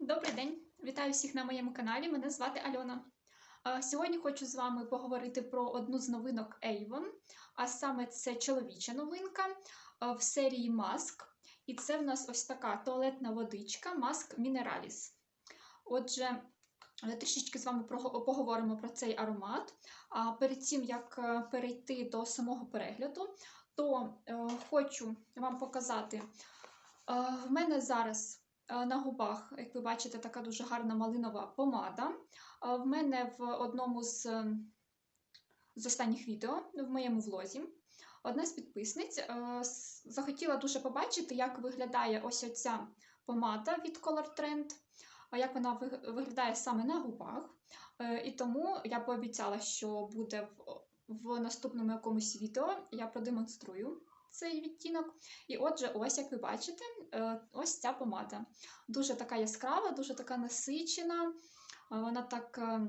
Добрий день! Вітаю всіх на моєму каналі. Мене звати Альона. Сьогодні хочу з вами поговорити про одну з новинок Avon, а саме це чоловіча новинка в серії Mask. І це в нас ось така туалетна водичка Mask Mineralis. Отже, е, трішечки з вами поговоримо про цей аромат. А перед тим, як е, перейти до самого перегляду, то е, хочу вам показати. В мене зараз На губах, як ви бачите, така дуже гарна малинова помада. Е, В мене в одному з, е, з останніх відео в моєму влозі одна з підписниць е, захотіла дуже побачити, як виглядає ось оця помада від Color Trend, як вона виглядає саме на губах. Е, І тому я пообіцяла, що буде в наступному якомусь відео я продемонструю цей відтінок. І отже, ось як ви бачите, е, ось ця помада. Дуже така яскрава, дуже така насичена. е, Вона так. е,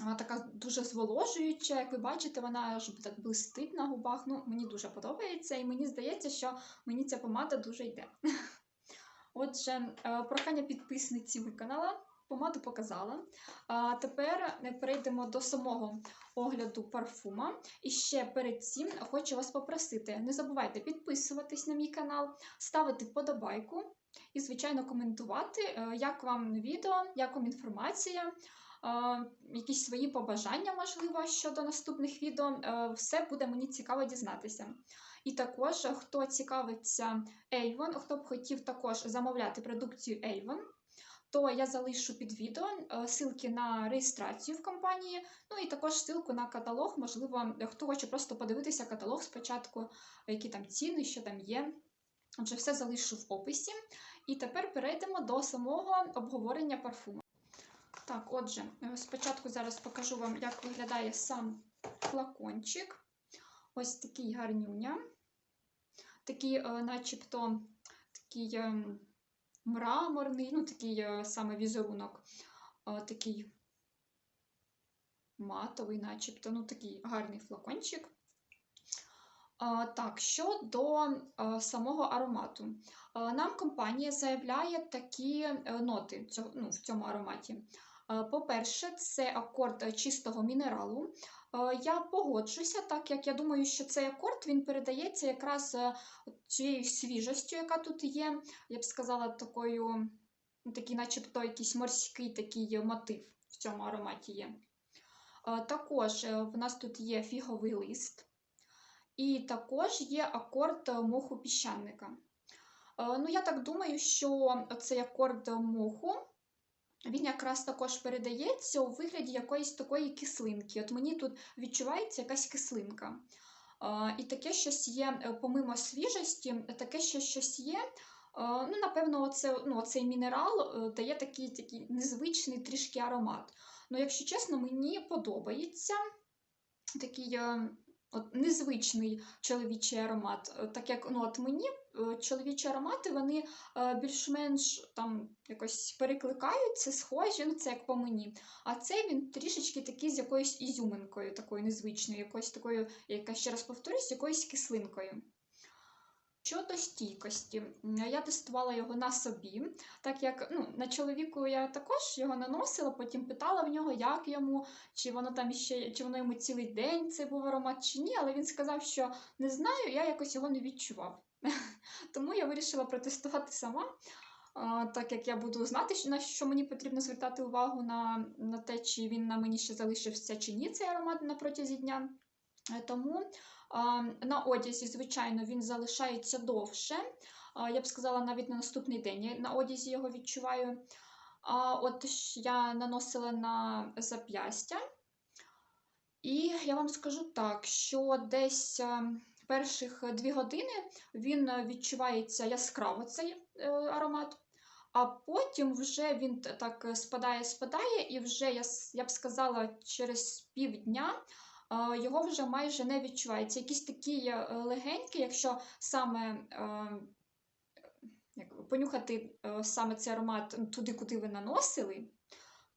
Вона така дуже зволожуюча, як ви бачите, вона аж так блистить на губах. Ну, мені дуже подобається, і мені здається, що мені ця помада дуже йде. Отже, прохання підписниці виконала, помаду показала. А тепер перейдемо до самого огляду парфума. І ще перед цим хочу вас попросити: не забувайте підписуватись на мій канал, ставити вподобайку і, звичайно, коментувати, е, як вам відео, як вам інформація. е, Якісь свої побажання, можливо, щодо наступних відео, Е, все буде мені цікаво дізнатися. І також, хто цікавиться Avon, хто б хотів також замовляти продукцію Avon, то я залишу під відео е, ссылки на реєстрацію в компанії, ну і також ссылку на каталог. Можливо, хто хоче просто подивитися каталог спочатку, які там ціни, що там є. Отже, все залишу в описі. І тепер перейдемо до самого обговорення парфуму. Так, отже, е, спочатку зараз покажу вам, як виглядає сам флакончик. Ось такий гарнюня. Такий, е, начебто, такий е, мраморний, ну, такий е, саме візерунок, е, такий матовий, начебто, ну, такий гарний флакончик. Так, щодо е, самого аромату. Е, Нам компанія заявляє такі е, ноти ну, в цьому ароматі. Е, По-перше, це акорд чистого мінералу. Е, Я погоджуся, так як я думаю, що цей акорд він передається якраз е, цією свіжостю, яка тут є. Я б сказала, такою, такий, начебто, якийсь морський такий мотив в цьому ароматі є. Е, Також е, в нас тут є фіговий лист. І також є акорд моху піщаника. Е, Ну, я так думаю, що цей акорд моху, він якраз також передається у вигляді якоїсь такої кислинки. От мені тут відчувається якась кислинка. І таке щось є, е, помимо свіжості, таке ще щось є. Ну, напевно, оце, ну, оцей мінерал е, дає такий, такий незвичний трішки аромат. Ну, якщо чесно, мені подобається такий е, от, незвичний чоловічий аромат. Так як ну, от мені чоловічі аромати вони е, більш-менш там якось перекликаються, схожі, ну це як по мені. А цей він трішечки такий з якоюсь ізюминкою, такою незвичною, якоюсь такою, яка ще раз повторюсь, якоюсь кислинкою. Щодо стійкості, я тестувала його на собі, так як ну, на чоловіку я також його наносила, потім питала в нього, як йому, чи воно там ще, чи воно йому цілий день цей був аромат чи ні, але він сказав, що не знаю, я якось його не відчував. Тому я вирішила протестувати сама, так як я буду знати, на що мені потрібно звертати увагу на, на те, чи він на мені ще залишився чи ні, цей аромат на протязі дня. Е, Тому на одязі, звичайно, він залишається довше. Я б сказала, навіть на наступний день я на одязі його відчуваю. А от я наносила на зап'ястя. І я вам скажу так, що десь е, перших дві години він е, відчувається яскраво цей е, аромат, а потім вже він так е, спадає, спадає, і вже я, я б сказала, через півдня е, його вже майже не відчувається. Якийсь такий е, легенький, якщо саме е, як, понюхати е, саме цей аромат туди, куди ви наносили,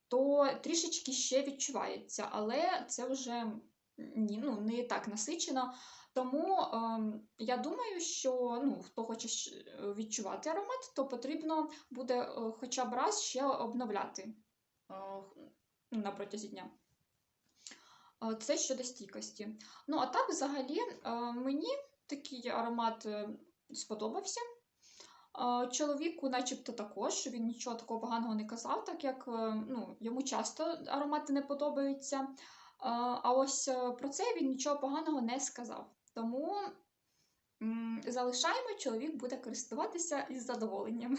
то трішечки ще відчувається, але це вже ну, не так насичено. Тому ем, я думаю, що ну, хто хоче е, відчувати аромат, то потрібно буде е, хоча б раз ще обновляти е, на протязі дня. Е, Це щодо стійкості. Ну, а так, взагалі, е, мені такий аромат е, сподобався. Е, Чоловіку, начебто, також він нічого такого поганого не казав, так як е, ну, йому часто аромати не подобаються. А ось е, про це він нічого поганого не сказав. Тому залишаємо, чоловік буде користуватися із задоволенням.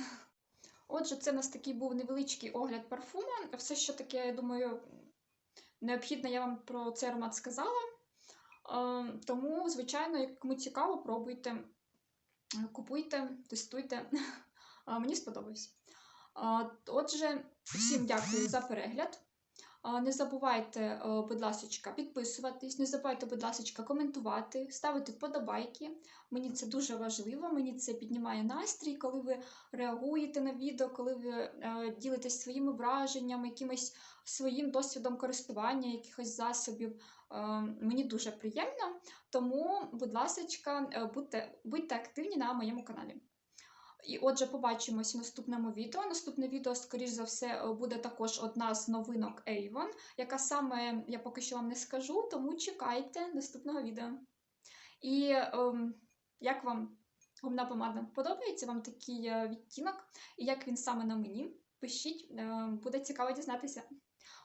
Отже, це у нас такий був невеличкий огляд парфума. Все, що таке, я думаю, необхідне, я вам про цей аромат сказала. Тому, звичайно, кому цікаво, пробуйте, купуйте, тестуйте. Мені сподобався. Отже, всім дякую за перегляд. Не забувайте, е, будь ласка, підписуватись, не забувайте, будь ласка, коментувати, ставити вподобайки. Мені це дуже важливо, мені це піднімає настрій, коли ви реагуєте на відео, коли ви е, ділитесь своїми враженнями, якимось своїм досвідом користування якихось засобів. Е, Мені дуже приємно. Тому, будь ласка, будьте, будьте активні на моєму каналі. І отже, побачимось в наступному відео. Наступне відео, скоріш за все, е, буде також одна з новинок Avon, яка саме я поки що вам не скажу, тому чекайте наступного відео. І ем, як вам губна помада? Подобається вам такий е, відтінок? І як він саме на мені? Пишіть, е, буде цікаво дізнатися.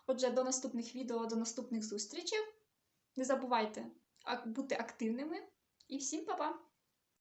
Отже, до наступних відео, до наступних зустрічей. Не забувайте бути активними. І всім па-па!